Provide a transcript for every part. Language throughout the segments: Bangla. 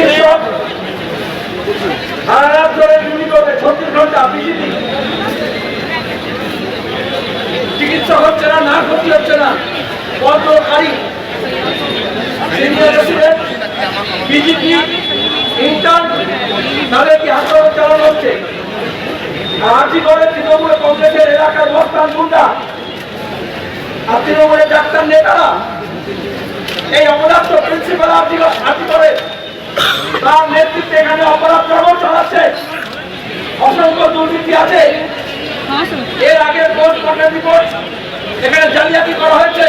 চিকিৎসক সারা রাত ধরে ডিউটি করবে, ছত্রিশ ঘণ্টা বিজিবি চিকিৎসক হচ্ছে না না ক্ষতি হচ্ছে না। কর্মকারী বিজেপি করে তৃণমূল কংগ্রেসের এলাকার মস্তান গুন্ডা। আর তৃণমূলের ডাক্তার নেতারা, এই অপরাধ প্রিন্সিপাল আর্জি করে তার নেতৃত্বে এখানে অপরাধ চরম চালাচ্ছে অসংখ্য দুর্নীতি আছে এর আগে কোর্ট কোর্টের রিপোর্ট এখানে জালিয়াতি করা হয়েছে।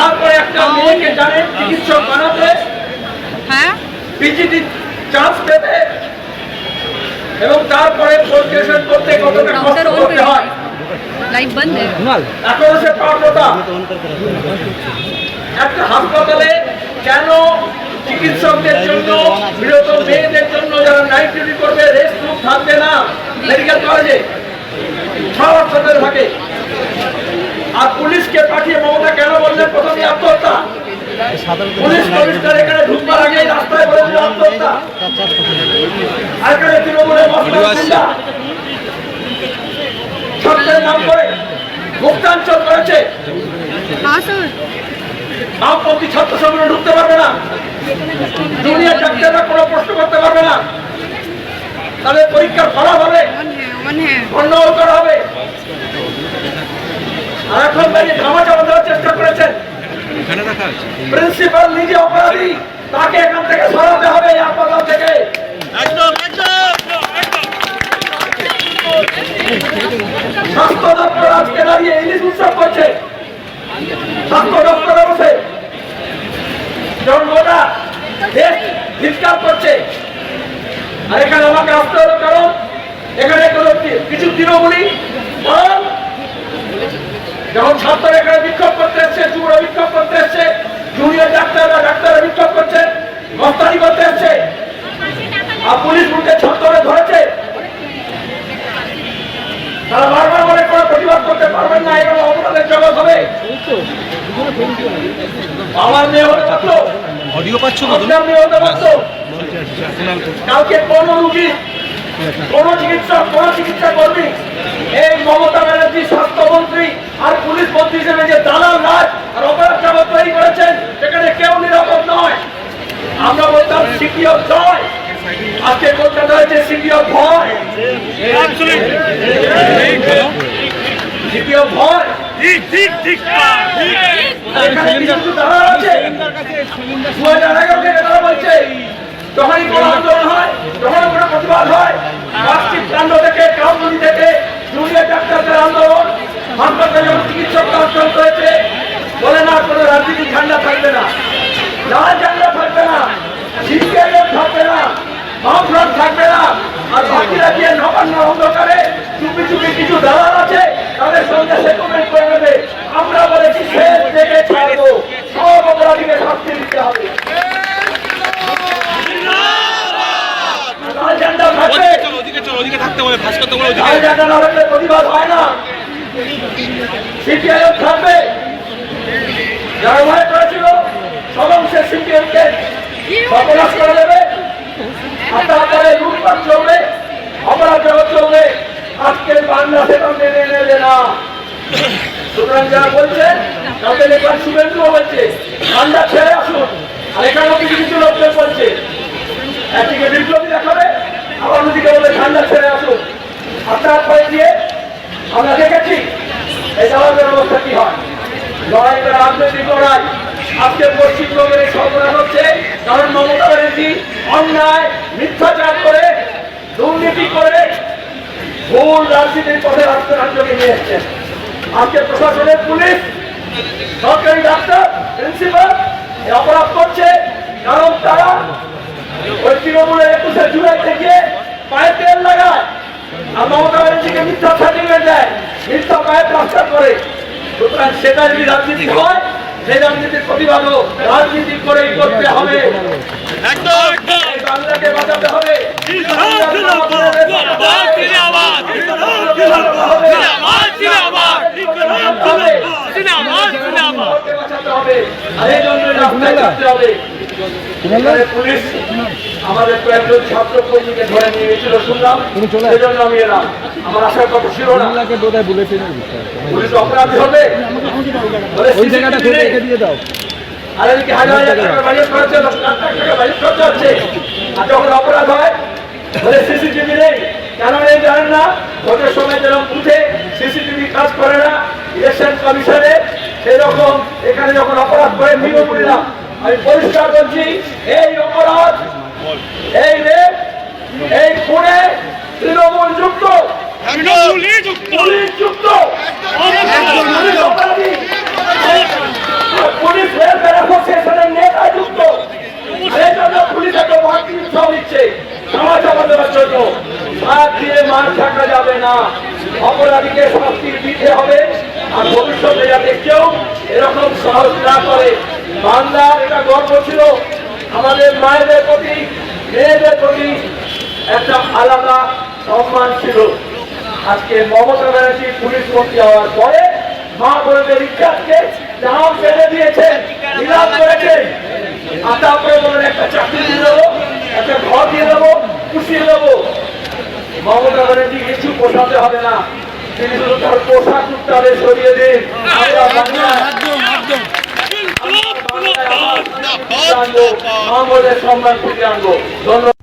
তারপরে একটা মেয়েকে জানেন চিকিৎসক বানাতে বিজিটি চান্স দেবে এবং তারপরে কোর্টেশন করতে কতটা কষ্ট করতে হয়। লাইভ বন্ধ। কেন চিকিৎসকদের বিরত মেয়েদের জন্য যারা নাইট ডিউটি রেস্ট রুম থাকবে না। মেডিকেল কলেজে সব হাসপাতালে থাকে। আর পুলিশকে পাঠিয়ে মমতা কেন বললেন? প্রথমে আত্মহত্যা। পুলিশ কমিশনার এখানে ঢুকবার আগে রাস্তায় বলেছিল আত্মহত্যা। আর এখানে তৃণমূলের হ্যাঁ, ঢুকতে পারবে না। জুনিয়র ডাক্তাররা কোনো প্রশ্ন করতে পারবে না। তাদের পরীক্ষার ফলা হবে আর এখন দাঁড়িয়ে ধামা চাপা দেওয়ার চেষ্টা করেছেন। প্রিন্সিপাল নিজে অপরাধী তাকে এখান থেকে সরাতে হবে এই হাসপাতাল থেকে। স্বাস্থ্য দপ্তর আজকে দাঁড়িয়ে ইলিশ উৎসব করছে। স্বাস্থ্য দপ্তরে বসে জন্মটা দেশ ধিৎকার করছে। আর এখানে আমাকে আসতে হলো কারণ এখানে কোনো কিছু তৃণমূলী ছাত্ররা এখানে বিক্ষোভ করতে এসছে যুবরা বিক্ষোভ করতে এসছে জুনিয়র ডাক্তাররা ডাক্তাররা বিক্ষোভ করছে মস্তানি করতে এসছে আর পুলিশ উল্টে ছাত্ররা ধরেছে। তারা বারবার বলে কোনো প্রতিবাদ করতে পারবেন না এগুলো অপরাধের জগৎ হবে। আমার মেয়ে হতে পারতো। অডিও পাচ্ছ? আপনার মেয়ে হতে পারতো। কালকে কোন রুগী কোন চিকিৎসক কোন চিকিৎসা কর্মী এই মমতা ব্যানার্জি স্বাস্থ্যমন্ত্রী আর পুলিশ মন্ত্রী হিসেবে যে দালাল রাজ আর অপরাধ তৈরি করেছেন, সেখানে কেউ নিরাপদ নয়। আমরা বলতাম সিপিও জয়, আজকে কলকাতা হয়েছে সিপিও ভয়। সিপিও ভয়। আন্দোলন হাসপাতালে যখন চিকিৎসকরা আক্রান্ত হয়েছে বলে না কোনো রাজনীতি ঝান্ডা থাকবে না লাল ঝান্ডা থাকবে না সিপিআইএম থাকবে না বামফ্রন্ট থাকবে না আর বাকিরা গিয়ে অন্ধকারে চুপি চুপি কিছু দালাল আছে তাদের সঙ্গে সেটেলমেন্ট করে নেবে। আমরা বলেছি শেষ থেকে ছাড়বো। সব অপরাধীকে শাস্তি দিতে হবে। প্রতিবাদ হয় না। সিপিআইএম থাকবে। যারা ভয় করেছিল সমংশের সিপিএমকে সর্বনাশ করে দেবে। আর তারপরে লুটপাট চলবে অপরাধ জগৎ চলবে বাংলা সেটা মেনে নেবে না। সুতরাং যারা তাদের এবার শুভেন্দুও বলছে ছেড়ে আসুন। আর কিছু কিছু বলছে। একদিকে বিপ্লবী দেখাবে, আবার বলে ঠান্ডা ছেড়ে আসুন। তারপরে গিয়ে আমরা দেখেছি, এই দালালের অবস্থা কি হয়? রাজনৈতিক লড়াই। আজকে হচ্ছে। কারণ মমতা ব্যানার্জি অন্যায়, মিথ্যাচার করে দুর্নীতি করে ভুল রাজনীতির পথে রাষ্ট্র রাজ্যকে নিয়ে এসছেন আজকে প্রশাসনের পুলিশ, সরকারি ডাক্তার, প্রিন্সিপাল অপরাধ করছে, কারণ তারা ওই তৃণমূলের একুশে জুলাইতে থেকে পায়ে তেল লাগায় আর মমতা ব্যানার্জিকে মিথ্যা সার্টিফিকেট দেয়, মিথ্যা পায়ে প্লাস্টার করে। সুতরাং সেটা যদি রাজনীতি হয়, সেই রাজনীতির প্রতিবাদও রাজনীতি করেই করতে হবে। এই বাংলাকে বাঁচাতে হবে। পুলিশ আমাদের কয়েকজন ছাত্র কর্মীকে ধরে নিয়ে গেছিল শুনলাম আমি এলাম আমার আসার কথা ছিল না বোধহয় বলেছেন পুলিশ অপরাধী হবে ওই জায়গাটা দিয়ে দাও। আর এদিকে হাজার হাজার টাকা বাজেট করা হচ্ছে লাখ লাখ টাকা বাজেট খরচা হচ্ছে আর যখন অপরাধ হয় বলে সিসিটিভি নেই। কেন নেই জানেন না? ভোটের সময় যেরকম বুথে সিসিটিভি কাজ করে না ইলেকশন কমিশনে সেরকম এখানে যখন অপরাধ করে তৃণমূলীরা আমি পরিষ্কার করছি এই অপরাধ, এই রেপ, এই খুনে তৃণমূল যুক্ত। যুক্ত। পুলিশ নেতা যুক্ত। বাড়তি উৎসাহ দিচ্ছে সমাজ চাপা জন্য। মার দিয়ে মার থাকা যাবে না। অপরাধীকে শাস্তি দিতে হবে, আর ভবিষ্যতে যাতে কেউ এরকম সাহস না করে। বাংলার এটা গর্ব ছিল, আমাদের মায়েদের প্রতি, মেয়েদের প্রতি একটা আলাদা সম্মান ছিল। আজকে মমতা ব্যানার্জি পুলিশ মন্ত্রী হওয়ার পরে মা বোনদের ইজ্জাতকে দাম ফেলে দিয়েছেন করেছেন। আর তারপরে বলেন একটা চাকরি দিয়ে দেবো একটা ঘর দিয়ে দেবো পুষিয়ে দেবো। মমতা ব্যানার্জি কিছু পোষাতে হবে না। তিনি শুধু তার পোশাক উত্তারে সরিয়ে দিন। আমরা সম্মান ফিরিয়ে আনব। ধন্যবাদ।